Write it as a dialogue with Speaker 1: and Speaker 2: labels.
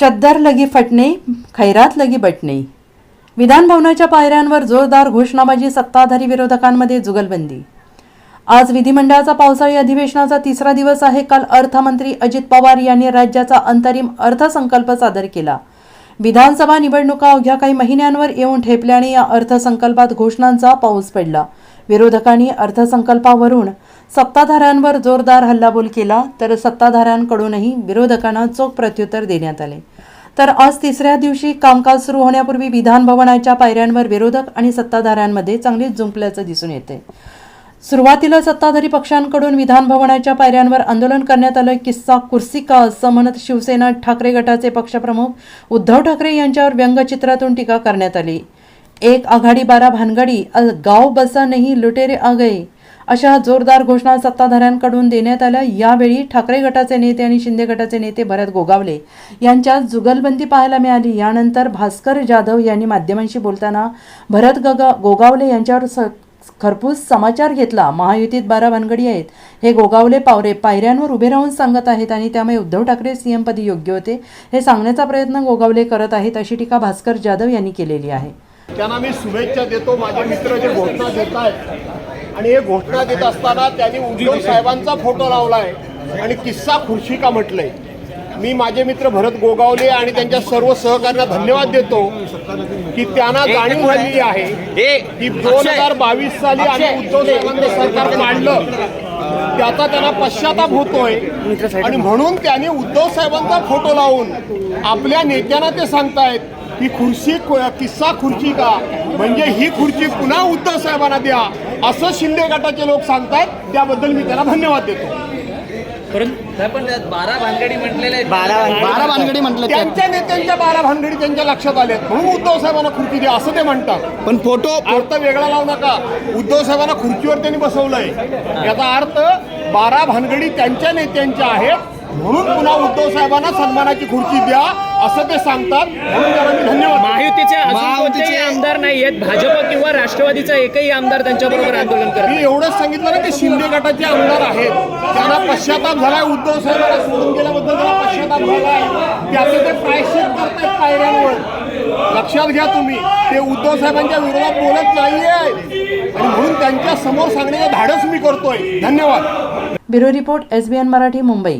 Speaker 1: चद्दर लगी फटणे खैरात लगी बटणे. विधानभवनाच्या पायऱ्यांवर जोरदार घोषणाबाजी सत्ताधारी विरोधकांमध्ये जुगलबंदी. आज विधिमंडळाचा पावसाळी अधिवेशनाचा तिसरा दिवस आहे. काल अर्थमंत्री अजित पवार यांनी राज्याचा अंतरिम अर्थसंकल्प सादर केला. विधानसभा निवडणुका अवघ्या काही महिन्यांवर येऊन ठेपल्याने या अर्थसंकल्पात घोषणांचा पाऊस पडला. विरोधकांनी अर्थसंकल्पावरून सत्ताधाऱ्यांवर जोरदार हल्लाबोल केला तर सत्ताधाऱ्यांकडूनही विरोधकांना चोख प्रत्युत्तर देण्यात आले. तर आज तिसऱ्या दिवशी कामकाज सुरू होण्यापूर्वी विधानभवनाच्या पायऱ्यांवर विरोधक आणि सत्ताधाऱ्यांमध्ये चांगलीच जुंपल्याचं दिसून येते. सुरुवातीला सत्ताधारी पक्षांकडून विधानभवनाच्या पायऱ्यांवर आंदोलन करण्यात आलं किस्सा कुर्सी का असं म्हणत शिवसेना ठाकरे गटाचे पक्षप्रमुख उद्धव ठाकरे यांच्यावर व्यंगचित्रातून टीका करण्यात आली. एक आघाडी बारा भानगडी गाव बसा नाही लुटेरे आ गए. अशा जोरदार घोषणा सत्ताधाऱ्यांकडून देण्यात आल्या. यावेळी ठाकरे गटाचे नेते आणि शिंदे गटाचे नेते भरत गोगावले यांच्यात जुगलबंदी पाहायला मिळाली. यानंतर भास्कर जाधव यांनी माध्यमांशी बोलताना भरत गगा गोगावले यांच्यावर स खरपूस समाचार घेतला. महायुतीत बारा भानगडी आहेत. हे गोगावले पावरे पायऱ्यांवर उभे राहून सांगत आहेत आणि त्यामुळे उद्धव ठाकरे सीएमपदी योग्य होते. हे सांगण्याचा प्रयत्न गोगावले करत आहेत अशी टीका भास्कर जाधव यांनी केलेली आहे.
Speaker 2: त्यांना मी शुभेच्छा देतो. माझे मित्र जे घोषणा देत आहेत आणि हे घोषणा देत असताना त्यांनी उद्धव साहेबांचा फोटो लावलाय. आणि किस्सा खुर्शी का म्हटलंय. मी माझे मित्र भरत गोगावले आणि त्यांच्या सर्व सहकार्यांना धन्यवाद देतो की त्यांना जाणीव झालेली आहे की दोन हजार बावीस साली आम्ही उद्धव साहेबांचं सरकार पाडलं. त्याचा त्यांना पश्चाताप होतोय. आणि म्हणून त्यांनी उद्धव साहेबांचा फोटो लावून आपल्या नेत्यांना ते सांगतायत की खुर्ची किस्सा खुर्ची का म्हणजे ही खुर्ची पुन्हा उद्धव साहेबांना द्या. असं शिंदे गटाचे लोक सांगतायत त्याबद्दल मी त्यांना धन्यवाद देतो.
Speaker 3: पण बारा भानगडी म्हटलेल्या आहेत.
Speaker 4: बारा बारा भानगडी म्हटलं
Speaker 2: त्यांच्या नेत्यांच्या बारा भानगडी त्यांच्या लक्षात आल्यात म्हणून उद्धव साहेबांना खुर्ची द्या असं ते म्हणतात.
Speaker 4: पण फोटो
Speaker 2: अर्थ वेगळा लावू नका. उद्धव साहेबांना खुर्चीवर त्यांनी बसवलंय. याचा अर्थ बारा भानगडी त्यांच्या नेत्यांच्या आहेत म्हणून पुन्हा उद्धव साहेबांना सन्मानाची खुर्ची द्या असं ते सांगतात. म्हणून त्यांना मी धन्यवाद.
Speaker 3: महायुतीचे अजून
Speaker 4: महायुतीचे-
Speaker 3: कोणतेही आमदार नाही आहेत. भाजप किंवा राष्ट्रवादीचा एकही आमदार त्यांच्याबरोबर आंदोलन करत
Speaker 2: मी. एवढंच सांगितलं ना की शिंदे गटाचे आमदार आहेत. त्यांना पश्चाताप झालाय. उद्धव साहेबांना सोडून गेल्याबद्दल त्यांना पश्चाताप झालाय. त्याचे ते प्रायश्चित करतायत पायऱ्यांवर लक्षात घ्या तुम्ही. ते उद्धव साहेबांच्या विरोधात बोलत नाहीये. आणि म्हणून त्यांच्यासमोर सांगण्याचं धाडस मी करतोय. धन्यवाद.
Speaker 1: Bureau report SBN Marathi Mumbai.